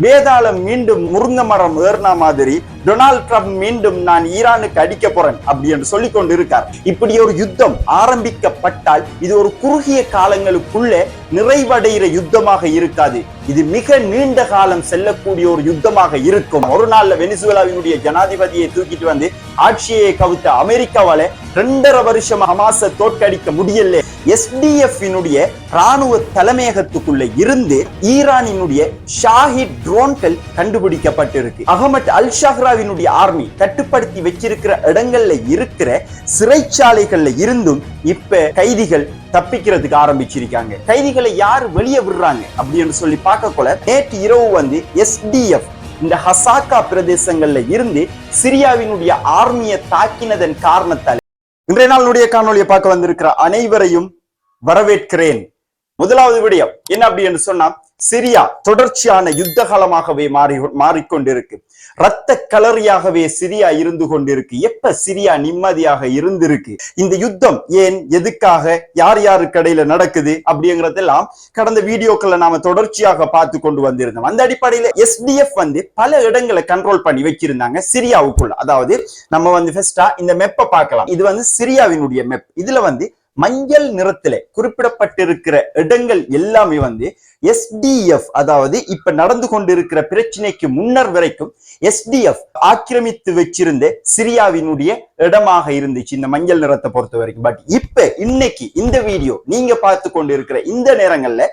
வேதாளம் மீண்டும் முருங்க மரம் ஏறின மாதிரி டொனால்ட் ட்ரம்ப் மீண்டும் நான் ஈரானுக்கு அடிக்க போறேன் அப்படி என்று சொல்லிக் கொண்டு இருக்கார் இப்படி ஒரு யுத்தம் ஆரம்பிக்கப்பட்டால் இது ஒரு குறுகிய காலங்களுக்குள்ளே நிறைவடைகிற யுத்தமாக இருக்காது. இது மிக நீண்ட காலம் செல்லக்கூடிய ஒரு யுத்தமாக இருக்கும். ஒரு நாள்ல வெனிசுவேலாவினுடைய ஜனாதிபதியை தூக்கிட்டு வந்து ஆட்சியை கவித்த அமெரிக்காவால ரெண்டரை வருஷம் ஹமாச தோற்கடிக்க முடியல. எஸ்டிஎஃபினுடைய ராணுவ தலைமையகத்துக்குள்ள இருந்து ஈரானினுடைய ஷாஹித் ட்ரோன்கள் கண்டுபிடிக்கப்பட்டிருக்கு. அகமட் அல் ஷஹ்ராவினுடைய ஆர்மி கட்டுப்படுத்தி வச்சிருக்கிற இடங்கள்ல இருக்கிற சிறைச்சாலைகள்ல இருந்தும் இப்ப கைதிகள் தப்பிக்கிறதுக்கு ஆரம்பிச்சிருக்காங்க. கைதிகளை யார் வெளியே விடுறாங்க அப்படின்னு சொல்லி பார்க்கக்குள்ள நேற்று இரவு வந்து எஸ்டிஎஃப் இந்த ஹசாக்கா பிரதேசங்கள்ல இருந்து சிரியாவினுடைய ஆர்மியை தாக்கினதன் காரணத்தால் இன்றைய நாளுடைய காணொலியை பார்க்க வந்திருக்கிற அனைவரையும் வரவேற்கிறேன். முதலாவது விடயம் என்ன அப்படி என்று சொன்னா சிரியா தொடர்ச்சியான யுத்த காலமாகவே மாறி மாறிக்கொண்டிருக்கு. ரத்த கலரியாகவே சிரியா இருந்து கொண்டிருக்கு. எப்ப சிரியா நிம்மதியாக இருந்திருக்கு? இந்த யுத்தம் ஏன் எதுக்காக யார் யாருக்கு இடையில நடக்குது அப்படிங்கறதெல்லாம் கடந்த வீடியோக்களை நாம தொடர்ச்சியாக பார்த்து கொண்டு வந்திருந்தோம். அந்த அடிப்படையில எஸ்டிஎஃப் வந்து பல இடங்களை கண்ட்ரோல் பண்ணி வச்சிருந்தாங்க சிரியாவுக்குள்ள. அதாவது நம்ம வந்து ஃபர்ஸ்டா இந்த மெப்பை பார்க்கலாம். இது வந்து சிரியாவினுடைய மெப் இதுல வந்து மஞ்சள் நிறத்துல குறிப்பிடப்பட்டிருக்கிற இடங்கள் எல்லாமே வந்து எஸ்டிஎஃப் அதாவது இப்ப நடந்து கொண்டிருக்கிற பிரச்சனைக்கு முன்னர் வரைக்கும் எஸ்டிஎஃப் ஆக்கிரமித்து வச்சிருந்த சிரியாவினுடைய இடமாக இருந்துச்சு இந்த மஞ்சள் நிறத்தை பொறுத்த வரைக்கும். பட் இப்ப இன்னைக்கு இந்த வீடியோ நீங்க பார்த்து கொண்டு இருக்கிற இந்த நேரங்கள்ல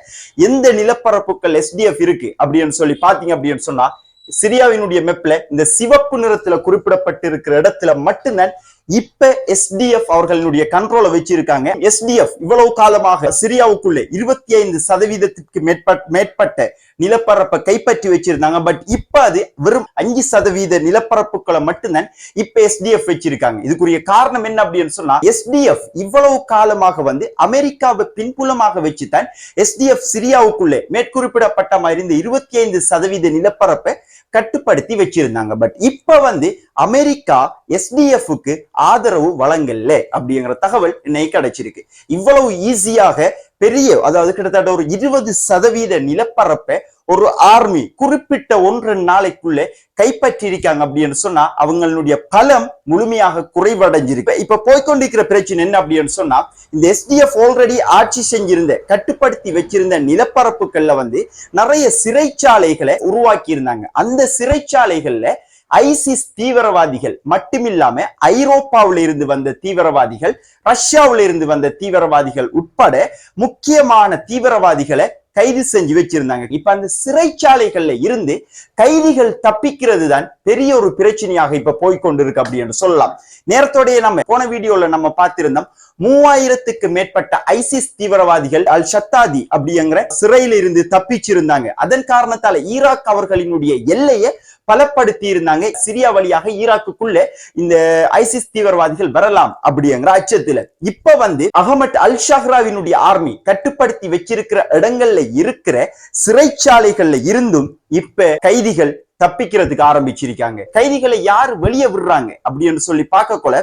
எந்த நிலப்பரப்புகள் எஸ்டிஎஃப் இருக்கு அப்படின்னு சொல்லி பாத்தீங்க அப்படின்னு சொன்னா சிரியாவினுடைய மெப்ல இந்த சிவப்பு நிறத்துல குறிப்பிடப்பட்டிருக்கிற இடத்துல மட்டும்தான் இப்ப எஸ்டிஎஃப் அவர்களுடைய கண்ட்ரோலை வச்சிருக்காங்க. எஸ்டிஎஃப் இவ்வளவு காலமாக சிரியாவுக்குள்ளே இருபத்தி ஐந்து சதவீதத்திற்கு மேற்பட்ட மேற்பட்ட நிலப்பரப்பை கைப்பற்றி வச்சிருந்தாங்க. பட் இப்ப அது வெறும் அஞ்சு சதவீத நிலப்பரப்புகளை மட்டும்தான் இப்ப எஸ்டிஎஃப் வச்சிருக்காங்க. இதுக்குரிய காரணம் என்ன அப்படின்னு சொன்னா எஸ்டிஎஃப் இவ்வளவு காலமாக வந்து அமெரிக்காவை பின்புலமாக வச்சுதான் எஸ்டிஎஃப் சிரியாவுக்குள்ளே மேற்குறிப்பிடப்பட்ட மாதிரி இந்த இருபத்தி ஐந்து சதவீத நிலப்பரப்பை கட்டுப்படுத்தி வச்சிருந்தாங்க. பட் இப்ப வந்து அமெரிக்கா எஸ்டிஎஃப்க்கு ஆதரவு வழங்கல அப்படிங்கிற தகவல் இன்னைக்கு கிடைச்சிருக்கு. இவ்வளவு ஈஸியாக பெரிய அதாவது கிட்டத்தட்ட ஒரு இருபது சதவீத நிலப்பரப்பை ஒரு ஆர்மி குறிப்பிட்ட ஒன்று நாளைக்குள்ளே கைப்பற்றியிருக்காங்க அப்படின்னு சொன்னா அவங்களுடைய பலம் முழுமையாக குறைவடைஞ்சிருக்கு. இப்ப போய்கொண்டிருக்கிற பிரச்சனை என்ன அப்படின்னு சொன்னா இந்த எஸ்டிஎஃப் ஆல்ரெடி ஆட்சி செஞ்சிருந்த கட்டுப்படுத்தி வச்சிருந்த நிலப்பரப்புகள்ல வந்து நிறைய சிறைச்சாலைகளை உருவாக்கி இருந்தாங்க அந்த சிறைச்சாலைகள்ல ஐசிஸ் தீவிரவாதிகள் மட்டுமில்லாம ஐரோப்பாவில இருந்து வந்த தீவிரவாதிகள் ரஷ்யாவில இருந்து வந்த தீவிரவாதிகள் உட்பட முக்கியமான தீவிரவாதிகளை கைது செஞ்சு வச்சிருந்தாங்க. இப்ப அந்த சிறைச்சாலைகள்ல இருந்து கைதிகள் தப்பிக்கிறது தான் பெரிய ஒரு பிரச்சனையாக இப்ப போய்கொண்டிருக்கு அப்படின்னு சொல்லலாம். நேரத்தோடைய நம்ம போன வீடியோல நம்ம பார்த்திருந்தோம் மூவாயிரத்துக்கு மேற்பட்ட ஐசிஸ் தீவிரவாதிகள் அல் ஷத்தாதி அப்படிங்கிற சிறையில இருந்து தப்பிச்சிருந்தாங்க. அதன் காரணத்தால ஈராக் அவர்களினுடைய எல்லையை பலப்படுத்தி இருந்தாங்க சிரியா வழியாக ஈராக்குக்குள்ள இந்த ஐசிஸ் தீவிரவாதிகள் வரலாம் அப்படிங்கிற அச்சத்துல. இப்ப வந்து அகமட் அல் ஷஹ்ராவினுடைய ஆர்மி கட்டுப்படுத்தி வச்சிருக்கிற இடங்கள்ல இருக்கிற சிறைச்சாலைகள்ல இருந்தும் இப்ப கைதிகள் தப்பிக்கிறதுக்கு ஆரம்பிச்சிருக்காங்க. கைதிகளை யார் வெளியே விடுறாங்க அப்படின்னு சொல்லி பார்க்க கொள்ள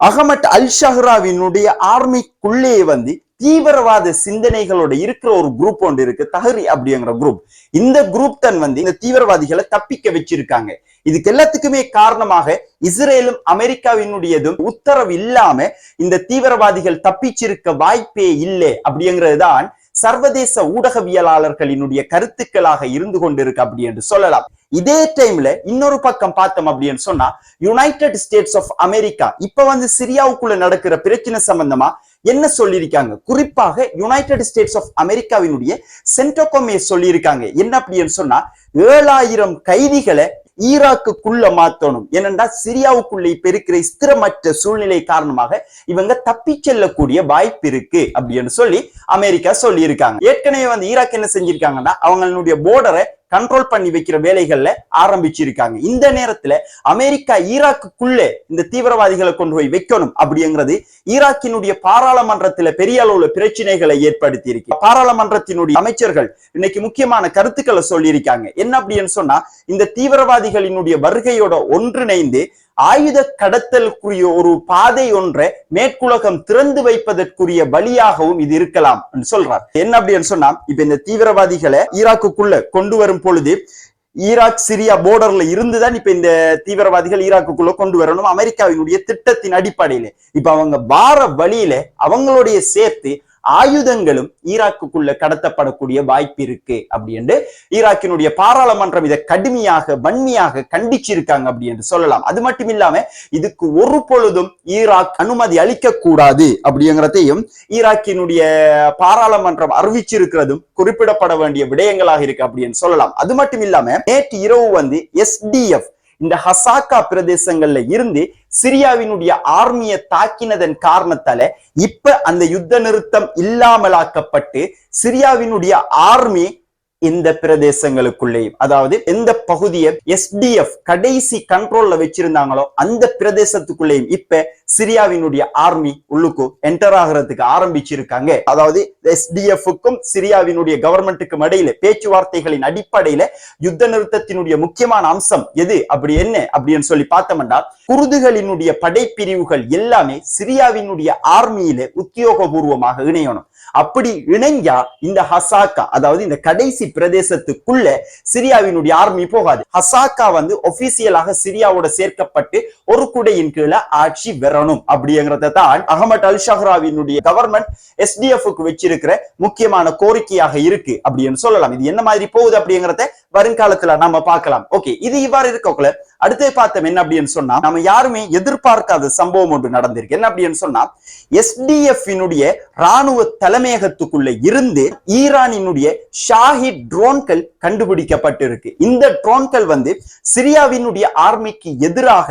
அகமட் அல் ஷஹ்ராவினுடைய ஆர்மிக்குள்ளேயே வந்து தீவிரவாத சிந்தனைகளோட இருக்கிற ஒரு குரூப் ஒன்று இருக்கு தஹரி அப்படிங்கிற குரூப் இந்த குரூப் தன் வந்து இந்த தீவிரவாதிகளை தப்பிக்க வச்சிருக்காங்க. இதுக்கு எல்லாத்துக்குமே காரணமாக இஸ்ரேலும் அமெரிக்காவினுடையதும் உத்தரவு இல்லாம இந்த தீவிரவாதிகள் தப்பிச்சிருக்க வாய்ப்பே இல்லை அப்படிங்கிறது தான் சர்வதேச ஊடகவியலாளர்களினுடைய கருத்துக்களாக இருந்து கொண்டிருக்கு அப்படி என்று சொல்லலாம். இதே டைம்ல இன்னொரு பக்கம் பார்த்தோம் அப்படின்னு சொன்னா யுனைடெட் ஸ்டேட்ஸ் ஆஃப் அமெரிக்கா இப்ப வந்து சிரியாவுக்குள்ள நடக்கிற பிரச்சனை சம்பந்தமா என்ன சொல்லியிருக்காங்க? குறிப்பாக யுனைடெட் ஸ்டேட்ஸ் ஆஃப் அமெரிக்காவினுடைய சென்டோகோமே சொல்லியிருக்காங்க. என்ன அப்படின்னு சொன்னா ஏழாயிரம் கைதிகளை ஈராக்குக்குள்ள மாத்தணும். ஏனென்றா சிரியாவுக்குள்ள இப்ப இருக்கிற ஸ்திரமற்ற சூழ்நிலை காரணமாக இவங்க தப்பி செல்லக்கூடிய வாய்ப்பு இருக்கு அப்படின்னு சொல்லி அமெரிக்கா சொல்லியிருக்காங்க. ஏற்கனவே வந்து ஈராக் என்ன செஞ்சிருக்காங்கன்னா அவங்களுடைய போர்டரை கண்ட்ரோல் பண்ணி வைக்கிற வேலைகள்ல ஆரம்பிச்சிருக்காங்க. இந்த நேரத்துல அமெரிக்கா ஈராக்குக்குள்ளே இந்த தீவிரவாதிகளை கொண்டு போய் வைக்கணும் அப்படிங்கிறது ஈராக்கினுடைய பாராளுமன்றத்துல பெரிய அளவுல பிரச்சனைகளை ஏற்படுத்தி இருக்கு பாராளுமன்றத்தினுடைய அமைச்சர்கள் இன்னைக்கு முக்கியமான கருத்துக்களை சொல்லியிருக்காங்க. என்ன அப்படின்னு சொன்னா இந்த தீவிரவாதிகளினுடைய வருகையோட ஒன்றிணைந்து ஆயுத கடத்தலுக்குரிய ஒரு பாதை ஒன்றை மேற்குலகம் திறந்து வைப்பதற்குரிய வழியாகவும் இது இருக்கலாம் சொல்றார். என்ன அப்படின்னு சொன்னா இப்ப இந்த தீவிரவாதிகளை ஈராக்குக்குள்ள கொண்டு வரும் பொழுது ஈராக் சிரியா போர்டர்ல இருந்துதான் இப்ப இந்த தீவிரவாதிகள் ஈராக்குக்குள்ள கொண்டு வரணும் அமெரிக்காவினுடைய திட்டத்தின் அடிப்படையில. இப்ப அவங்க வார வழியில அவங்களுடைய சேர்த்து ஆயுதங்களும் ஈராக்குக்குள்ள கடத்தப்படக்கூடிய வாய்ப்பு இருக்கு அப்படி என்று ஈராக்கினுடைய பாராளுமன்றம் இதை கடுமையாக வன்மையாக கண்டிச்சிருக்காங்க அப்படி என்று சொல்லலாம். அது மட்டும் இல்லாம இதுக்கு ஒரு பொழுதும் ஈராக் அனுமதி அளிக்க கூடாது அப்படிங்கிறதையும் ஈராக்கினுடைய பாராளுமன்றம் அறிவிச்சிருக்கிறதும் குறிப்பிடப்பட வேண்டிய விடயங்களாக இருக்கு அப்படின்னு சொல்லலாம். அது மட்டும் இல்லாம நேற்று இரவு வந்து எஸ்டிஎஃப் இந்த ஹசாக்கா பிரதேசங்கள்ல இருந்து சிரியாவினுடைய ஆர்மியை தாக்கினதன் காரணத்தால இப்ப அந்த யுத்த நிறுத்தம் இல்லாமலாக்கப்பட்டு சிரியாவினுடைய ஆர்மி இந்த பிரதேசங்களுக்குள்ளேயும் அதாவது எந்த பகுதியை எஸ்டிஎஃப் கடைசி கண்ட்ரோல்ல வச்சிருந்தாங்களோ அந்த பிரதேசத்துக்குள்ளேயும் இப்ப சிரியாவினுடைய ஆர்மி உள்ளுக்கு என்டர் ஆகிறதுக்கு ஆரம்பிச்சிருக்காங்க. அதாவது எஸ்டிஎஃப்க்கும் சிரியாவினுடைய கவர்மெண்ட்டுக்கும் இடையில பேச்சுவார்த்தைகளின் அடிப்படையில யுத்த நிறுத்தத்தினுடைய முக்கியமான அம்சம் எது? அப்படி என்ன? அப்படின்னு சொல்லி பார்த்தோம்னா குருதுகளினுடைய படைப்பிரிவுகள் எல்லாமே சிரியாவினுடைய ஆர்மியில உத்தியோகபூர்வமாக இணையணும். அப்படி இணைஞ்சா இந்த ஹசாக்கா அதாவது இந்த கடைசி பிரதேசத்துக்குள்ள சிரியாவினுடைய ஆர்மி போகாது. ஹசாக்கா வந்து ஒபிசியலாக சிரியாவோட சேர்க்கப்பட்டு ஒரு குடையின் கீழே ஆட்சி வரணும் அப்படிங்கிறத தான் அகமது அல் ஷஹ்ராவினுடைய கவர்மெண்ட் எஸ்டிஎஃப்க்கு வச்சிருக்கிற முக்கியமான கோரிக்கையாக இருக்கு அப்படின்னு சொல்லலாம். இது என்ன மாதிரி போகுது அப்படிங்கறத வருங்காலத்துல நாம பார்க்கலாம். ஓகே இது இவ்வாறு இருக்கக்குள்ள அடுத்து பார்த்தோம் என்ன அப்படின்னு சொன்னா நம்ம யாருமே எதிர்பார்க்காத சம்பவம் ஒன்று நடந்திருக்கு. என்ன அப்படின்னு சொன்னா எஸ்டிஎஃபினுடைய ராணுவ தலைமையகத்துக்குள்ள இருந்து ஈரானினுடைய ஷாஹித் ட்ரோன்கள் கண்டுபிடிக்கப்பட்டிருக்கு. இந்த ட்ரோன்கள் வந்து சிரியாவினுடைய ஆர்மிக்கு எதிராக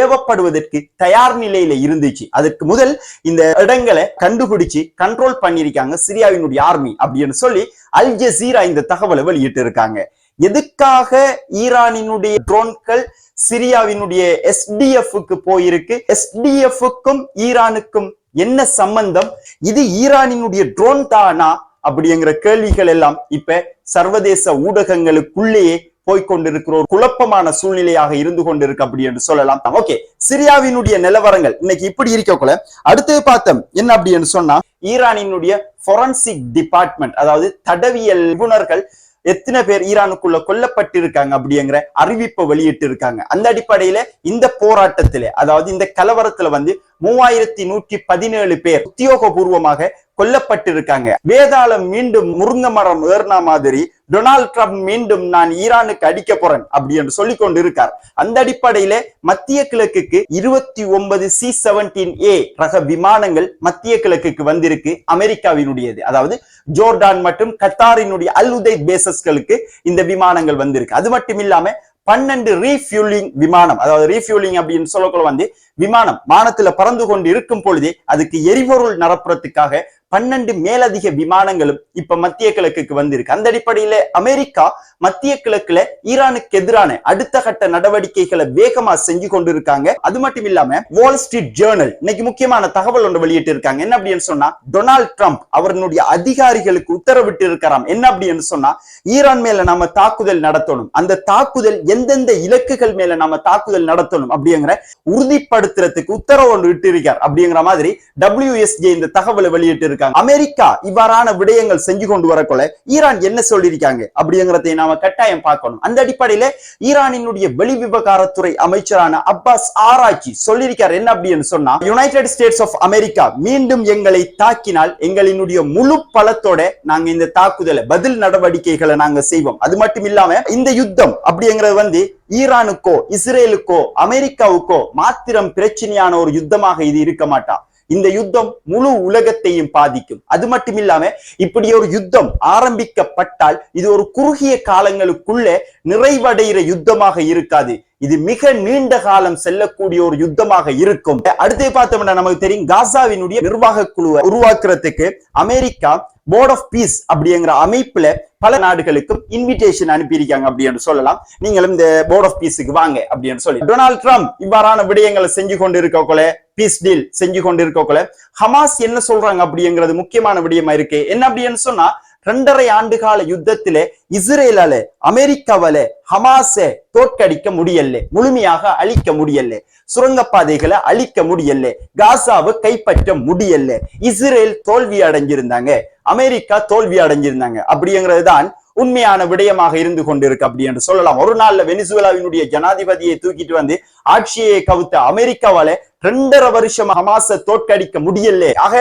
ஏவப்படுவதற்கு தயார் நிலையில இருந்துச்சு. அதற்கு முதல் இந்த இடங்களை கண்டுபிடிச்சு கண்ட்ரோல் பண்ணிருக்காங்க சிரியாவினுடைய ஆர்மி அப்படின்னு சொல்லி அல் ஜசீரா இந்த தகவலை வெளியிட்டு இருக்காங்க எதுக்காக ஈரானினுடைய ட்ரோன்கள் சிரியாவினுடைய எஸ்டிஎஃப்க்கு போயிருக்கு? எஸ்டிஎஃப்க்கும் ஈரானுக்கும் என்ன சம்பந்தம்? இது ஈரானினுடைய ட்ரோன் தானா? அப்படிங்கிற கேள்விகள் எல்லாம் இப்ப சர்வதேச ஊடகங்களுக்குள்ளேயே போய்கொண்டிருக்கிற ஒரு குழப்பமான சூழ்நிலையாக இருந்து கொண்டிருக்கு அப்படி என்று சொல்லலாம். ஓகே சிரியாவினுடைய நிலவரங்கள். இன்னைக்கு இப்படி இருக்கக்குள்ள அடுத்து பார்த்தோம். என்ன அப்படின்னு சொன்னா ஈரானினுடைய ஃபொரன்சிக் டிபார்ட்மெண்ட் அதாவது தடவியல் நிபுணர்கள் எத்தனை பேர் ஈரானுக்குள்ள கொல்லப்பட்டிருக்காங்க அப்படிங்கிற அறிவிப்பை வெளியிட்டு இருக்காங்க அந்த அடிப்படையில இந்த போராட்டத்திலே அதாவது இந்த கலவரத்துல வந்து மூவாயிரத்தி நூற்றி பதினேழு பேர் உத்தியோகபூர்வமாக கொல்லப்பட்டிருக்காங்க. வேதாளம் மீண்டும் முருங்க மரம் ஏறினா மாதிரி டொனால்ட் ட்ரம்ப் மீண்டும் நான் ஈரானுக்கு அடிக்க போறேன் அப்படி என்று சொல்லி கொண்டு இருக்கார் அந்த அடிப்படையில மத்திய கிழக்குக்கு இருபத்தி ஒன்பது சி செவன்டீன் ஏ ரக விமானங்கள் மத்திய கிழக்குக்கு வந்திருக்கு அமெரிக்காவினுடையது. அதாவது ஜோர்டான் மற்றும் கத்தாரினுடைய அல் உதை பேசஸ்களுக்கு இந்த விமானங்கள் வந்திருக்கு. அது மட்டும் இல்லாம பன்னெண்டு ரீஃபியூலிங் விமானம் அதாவது ரீஃபியூலிங் அப்படின்னு சொல்லக்குள்ள வந்து விமானம் வானத்துல பறந்து கொண்டு இருக்கும் பொழுதே அதுக்கு எரிபொருள் நிரப்புறதுக்காக பன்னெண்டு மேலதிக விமானங்களும் இப்ப மத்திய கிழக்குக்கு வந்திருக்கு. அந்த அடிப்படையில அமெரிக்கா மத்திய கிழக்குல ஈரானுக்கு எதிரான அடுத்த கட்ட நடவடிக்கைகளை வேகமா செஞ்சு கொண்டு இருக்காங்க அது மட்டும் இல்லாம வால் ஸ்ட்ரீட் ஜேர்னல் இன்னைக்கு முக்கியமான தகவல் ஒன்று வெளியிட்டு இருக்காங்க என்ன அப்படின்னு சொன்னா டொனால்ட் ட்ரம்ப் அவருடைய அதிகாரிகளுக்கு உத்தரவிட்டு இருக்கிறாம் என்ன அப்படின்னு சொன்னா ஈரான் மேல நாம தாக்குதல் நடத்தணும். அந்த தாக்குதல் எந்தெந்த இலக்குகள் மேல நாம தாக்குதல் நடத்தணும் அப்படிங்கிற உறுதிப்படுத்துறதுக்கு உத்தரவு ஒன்று விட்டு இருக்கார் அப்படிங்கிற மாதிரி டபிள்யூஎஸ்ஜே இந்த தகவலை வெளியிட்டு இருக்காங்க இருக்காங்க அமெரிக்கா இவ்வாறான விடயங்கள் செஞ்சு கொண்டு வரக்குள்ள ஈரான் என்ன சொல்லியிருக்காங்க? அப்படிங்கிறதை நாம கட்டாயம் பார்க்கணும். அந்த அடிப்படையில ஈரானினுடைய வெளி விவகாரத்துறை அமைச்சரான அப்பாஸ் ஆராய்ச்சி சொல்லியிருக்கார். என்ன அப்படின்னு சொன்னா யுனைடெட் ஸ்டேட்ஸ் ஆஃப் அமெரிக்கா மீண்டும் எங்களை தாக்கினால் எங்களினுடைய முழு பலத்தோட நாங்க இந்த தாக்குதலை பதில் நடவடிக்கைகளை நாங்க செய்வோம். அது மட்டும் இல்லாம இந்த யுத்தம் அப்படிங்கிறது வந்து ஈரானுக்கோ இஸ்ரேலுக்கோ அமெரிக்காவுக்கோ மாத்திரம் பிரச்சனையான ஒரு யுத்தமாக இது இருக்க மாட்டா. இந்த யுத்தம் முழு உலகத்தையும் பாதிக்கும். அது மட்டும் இல்லாம இப்படி ஒரு யுத்தம் ஆரம்பிக்கப்பட்டால் இது ஒரு குறுகிய காலங்களுக்குள்ள நிறைவடைகிற யுத்தமாக இருக்காது. இது மிக நீண்ட காலம் செல்லக்கூடிய ஒரு யுத்தமாக இருக்கும். அடுத்து பார்த்தோம்னா நமக்கு தெரியும் காசாவினுடைய நிர்வாக குழுவை உருவாக்குறதுக்கு அமெரிக்கா போர்ட் ஆஃப் பீஸ் அப்படிங்கிற அமைப்புல பல நாடுகளுக்கும் இன்விடேஷன் அனுப்பியிருக்காங்க அப்படின்னு சொல்லலாம். நீங்களும் இந்த போர்ட் ஆஃப் பீஸுக்கு வாங்க அப்படின்னு சொல்லி. டொனால்ட் ட்ரம்ப் இவ்வாறான விடயங்களை செஞ்சு கொண்டு இருக்கக்குள்ள பீஸ் டீல் செஞ்சு கொண்டு இருக்கக்குள்ள ஹமாஸ் என்ன சொல்றாங்க அப்படிங்கிறது முக்கியமான விடயமா இருக்கு. என்ன அப்படின்னு சொன்னா ரெண்டரை ஆண்டு கால யுத்தத்திலே இஸ்ரேலால அமெரிக்காவில ஹமாஸை தோற்கடிக்க முடியல முழுமையாக அழிக்க முடியல சுரங்கப்பாதைகளை அழிக்க முடியல காசாவை கைப்பற்ற முடியல இஸ்ரேல் தோல்வி அடைஞ்சிருந்தாங்க அமெரிக்கா தோல்வி அடைஞ்சிருந்தாங்க. அப்படிங்கிறது தான் உண்மையான விடயமாக இருந்து கொண்டிருக்கு அப்படி என்று சொல்லலாம். ஒரு நாள்ல வெனிசுவேலாவினுடைய ஜனாதிபதியை தூக்கிட்டு வந்து ஆட்சியை கவுத்த அமெரிக்காவால ரெண்டரை வருஷம் ஹமாஸை தோற்கடிக்க முடியல ஆக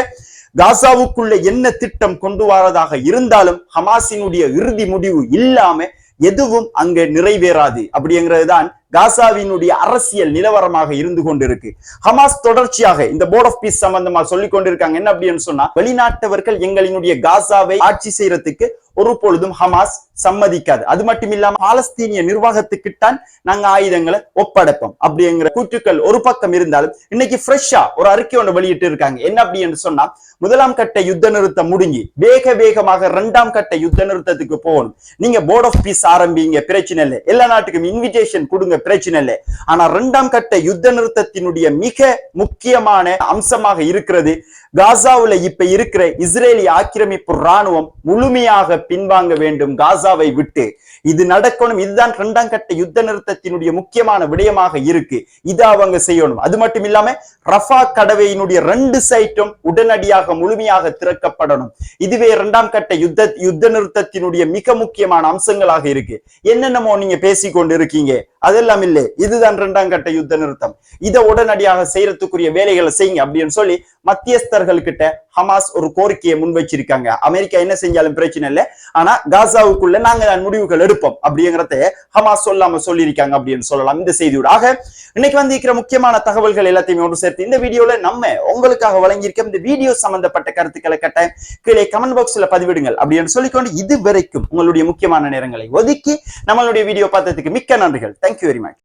காசாவுக்குள்ள என்ன திட்டம் கொண்டு வரதாக இருந்தாலும் ஹமாஸினுடைய இறுதி முடிவு இல்லாம எதுவும் அங்க நிறைவேறாது. அப்படிங்கிறது தான் காசாவினுடைய அரசியல் நிலவரமாக இருந்து கொண்டிருக்கு. ஹமாஸ் தொடர்ச்சியாக இந்த போர்ட் ஆஃப் பீஸ் சம்பந்தமா சொல்லிக் கொண்டிருக்காங்க. என்ன அப்படின்னு சொன்னா வெளிநாட்டவர்கள் எங்களினுடைய காசாவை ஆட்சி செய்யறதுக்கு ஒரு பொழுதும் ஹமாஸ் சம்மதிக்காது. அது மட்டும் இல்லாம பாலஸ்தீனிய நிர்வாகத்துக்குத்தான் நாங்க ஆயுதங்களை ஒப்படைப்போம் அப்படிங்கிற கூற்றுக்கள் ஒரு பக்கம் இருந்தாலும் இன்னைக்கு ஃப்ரெஷ்ஷா ஒரு அறிக்கை ஒன்று வெளியிட்டு இருக்காங்க. என்ன அப்படின்னு சொன்னா முதலாம் கட்ட யுத்த நிறுத்தம் முடிஞ்சு வேக வேகமாக இரண்டாம் கட்ட யுத்த நிறுத்தத்துக்கு போகணும். நீங்க போர்ட் ஆஃப் பீஸ் ஆரம்பிங்க பிரச்சனை இல்லை. எல்லா நாட்டுக்கும் இன்விடேஷன் கொடுங்க பிரச்சனை இல்லை. ஆனா இரண்டாம் கட்ட யுத்த நிறுத்தத்தினுடைய மிக முக்கியமான அம்சமாக இருக்கிறது காசாவுல இப்ப இருக்கிற இஸ்ரேலி ஆக்கிரமிப்பு ராணுவம் முழுமையாக பின்வாங்க வேண்டும் காசாவை விட்டு. இது நடக்கணும். இதுதான் இரண்டாம் கட்ட யுத்த நிறுத்தத்தினுடைய முக்கியமான விடயமாக இருக்கு. இது அவங்க செய்யணும். அது மட்டும் இல்லாம ரஃபா கடவையினுடைய ரெண்டு சைட்டும் உடனடியாக முழுமையாக திறக்கப்படணும். இதுவே இரண்டாம் கட்ட யுத்த யுத்த நிறுத்தத்தினுடைய மிக முக்கியமான அம்சங்களாக இருக்கு. என்னென்னமோ நீங்க பேசிக்கொண்டு இருக்கீங்க அதெல்லாம் இல்லை. இதுதான் இரண்டாம் கட்ட யுத்த நிறுத்தம். இதை உடனடியாக செய்யறதுக்குரிய வேலைகளை செய்யுங்க அப்படின்னு சொல்லி மத்தியஸ்தர்கள் கிட்ட ஹமாஸ் ஒரு கோரிக்கையை முன் வச்சிருக்காங்க அமெரிக்கா என்ன செஞ்சாலும் பிரச்சனை இல்லை. ஆனா காசாவுக்குள்ள நாங்க முடிவுகள் எடுப்போம் அப்படிங்கிறத ஹமாஸ் சொல்லாம சொல்லியிருக்காங்க அப்படின்னு சொல்லலாம் இந்த செய்தியோட. ஆக இன்னைக்கு வந்து இருக்கிற முக்கியமான தகவல்கள் எல்லாத்தையுமே ஒன்று சேர்த்து இந்த வீடியோல நம்ம உங்களுக்காக வழங்கியிருக்க இந்த வீடியோ சம்பந்தப்பட்ட கருத்துக்களை கட்ட கீழே கமெண்ட் பாக்ஸ்ல பதிவிடுங்கள் அப்படின்னு சொல்லிக்கொண்டு இது வரைக்கும் உங்களுடைய முக்கியமான நேரங்களை ஒதுக்கி நம்மளுடைய வீடியோ பார்த்ததுக்கு மிக்க நன்றிகள். Thank you very much